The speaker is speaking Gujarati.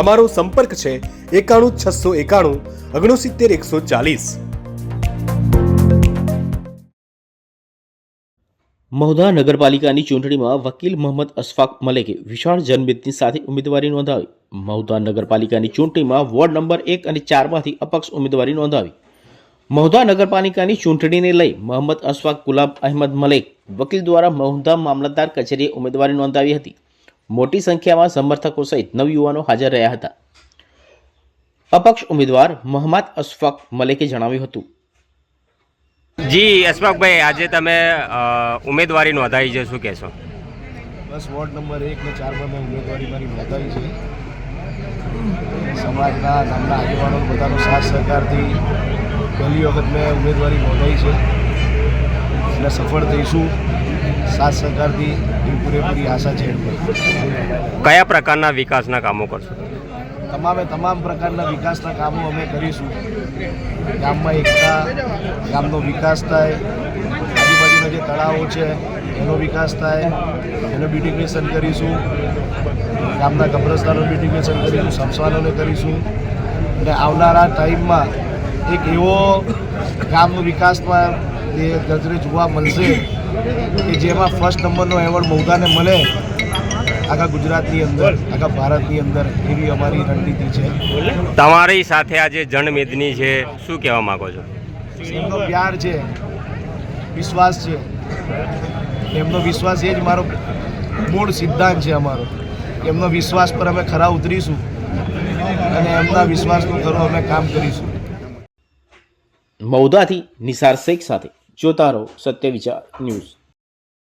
અમારો સંપર્ક છે એકાણું છસો એકાણું ઓગણસિત્તેર એકસો ચાલીસ. મહુધા નગરપાલિકાની ચૂંટણીમાં વકીલ મોહમ્મદ અશફાક મલેકે વિશાળ જનમેદની સાથે ઉમેદવારી નોંધાવી. મહુધા નગરપાલિકાની ચૂંટણીમાં વોર્ડ નંબર એક અને ચારમાંથી અપક્ષ ઉમેદવારી નોંધાવી. મહુધા નગરપાલિકાની ચૂંટણીને લઈ મોહમ્મદ અશફાક ગુલાબ અહેમદ મલેક વકીલ દ્વારા મહુધા મામલતદાર કચેરીએ ઉમેદવારી નોંધાવી હતી. મોટી સંખ્યામાં સમર્થકો સહિત નવયુવાનો હાજર રહ્યા હતા. અપક્ષ ઉમેદવાર મોહમ્મદ અશફાક મલેકે જણાવ્યું હતું. જી અશફાકભાઈ આજે તમે ઉમેદવારી નોંધાવી છે શું કહેશો? બસ વોર્ડ નંબર એક ને ચારમાં મેં ઉમેદવારી મારી નોંધાવી છે. સમાજના ગામના આગેવાનો બધાનો સાથ સહકારથી પહેલી વખત મેં ઉમેદવારી નોંધાવી છે. એટલે સફળ થઈશું. સાથ સહકારથી એ પૂરેપૂરી આશા છે કયા પ્રકારના વિકાસના કામો કરશો? તમામે તમામ પ્રકારના વિકાસના કામો અમે કરીશું. ગામમાં એકતા ગામનો વિકાસ થાય આજુબાજુના જે તળાવો છે એનો વિકાસ થાય એનું બ્યુટિફિકેશન કરીશું. ગામના કબ્રસ્તાનો બ્યુટિફિકેશન કરીશું સમસાનોને કરીશું. અને આવનારા ટાઈમમાં એક એવો ગામનો વિકાસમાં એ ગજરી જોવા મળશે કે જેમાં ફર્સ્ટ નંબરનો એવોર્ડ મૌદાને મળે આખા ગુજરાતની અંદર આખા ભારતની અંદર એવી અમારી રણનીતિ છે. તમારી સાથે આજે જણમેદની છે. શું કહેવા માગો છો? એમનો પ્યાર છે વિશ્વાસ છે. એમનો વિશ્વાસ એ જ મારો મૂળ સિદ્ધાંત છે અમારો. એમનો વિશ્વાસ પર અમે ખરા ઉતરીશું અને એમના વિશ્વાસનું ખરું અમે કામ કરીશું. મૌદાથી નિસાર શેખ સાથે જોતા રહો સત્ય વિચાર ન્યૂઝ.